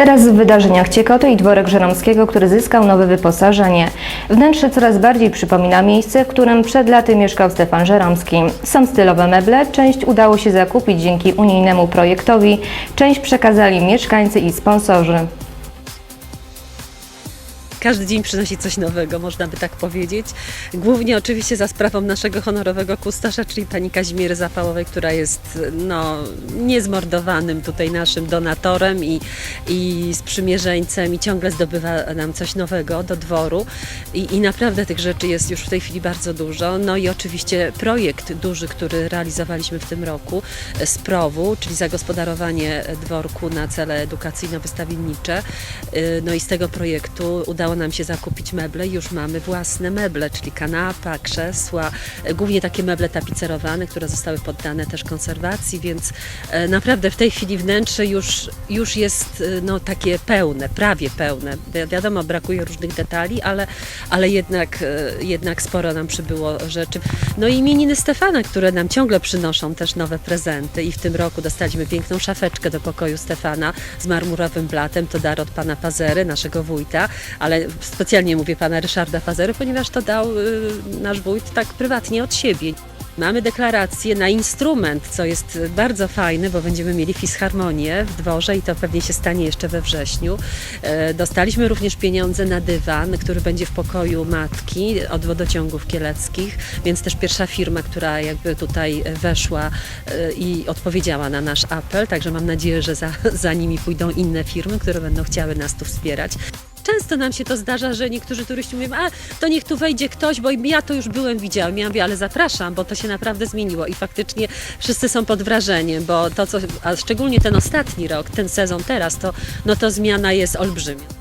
Teraz w wydarzeniach Ciekoty i Dworek Żeromskiego, który zyskał nowe wyposażenie. Wnętrze coraz bardziej przypomina miejsce, w którym przed laty mieszkał Stefan Żeromski. Są stylowe meble, część udało się zakupić dzięki unijnemu projektowi, część przekazali mieszkańcy i sponsorzy. Każdy dzień przynosi coś nowego, można by tak powiedzieć. Głównie oczywiście za sprawą naszego honorowego kustasza, czyli pani Kazimiery Zapałowej, która jest no, niezmordowanym tutaj naszym donatorem i, i sprzymierzeńcem i ciągle zdobywa nam coś nowego do dworu. I, I naprawdę tych rzeczy jest już w tej chwili bardzo dużo. No i oczywiście projekt duży, który realizowaliśmy w tym roku z PROW-u, czyli zagospodarowanie dworku na cele edukacyjno-wystawiennicze. Y, No i z tego projektu udało nam się zakupić meble. Już mamy własne meble, czyli kanapa, krzesła, y, głównie takie meble tapicerowane, które zostały poddane też konserwacji, więc e, naprawdę w tej chwili wnętrze już, już jest y, no, takie pełne, prawie pełne. Wi- Wiadomo, brakuje różnych detali, ale, ale jednak, e, jednak sporo nam przybyło rzeczy. No i imieniny Stefana, które nam ciągle przynoszą też nowe prezenty i w tym roku dostaliśmy piękną szafeczkę do pokoju Stefana z marmurowym blatem, to dar od pana Pazery, naszego wójta, ale specjalnie mówię pana Ryszarda Pazery, ponieważ to dał y, nasz wójt tak prywatnie od siebie. Mamy deklarację na instrument, co jest bardzo fajne, bo będziemy mieli fisharmonię w dworze i to pewnie się stanie jeszcze we wrześniu. E, Dostaliśmy również pieniądze na dywan, który będzie w pokoju matki od wodociągów kieleckich, więc też pierwsza firma, która jakby tutaj weszła e, i odpowiedziała na nasz apel, także mam nadzieję, że za, za nimi pójdą inne firmy, które będą chciały nas tu wspierać. Często nam się to zdarza, że niektórzy turyści mówią, a to niech tu wejdzie ktoś, bo ja to już byłem, widziałem. Ja mówię, ale zapraszam, bo to się naprawdę zmieniło i faktycznie wszyscy są pod wrażeniem, bo to, co, a szczególnie ten ostatni rok, ten sezon teraz, to, no to zmiana jest olbrzymia.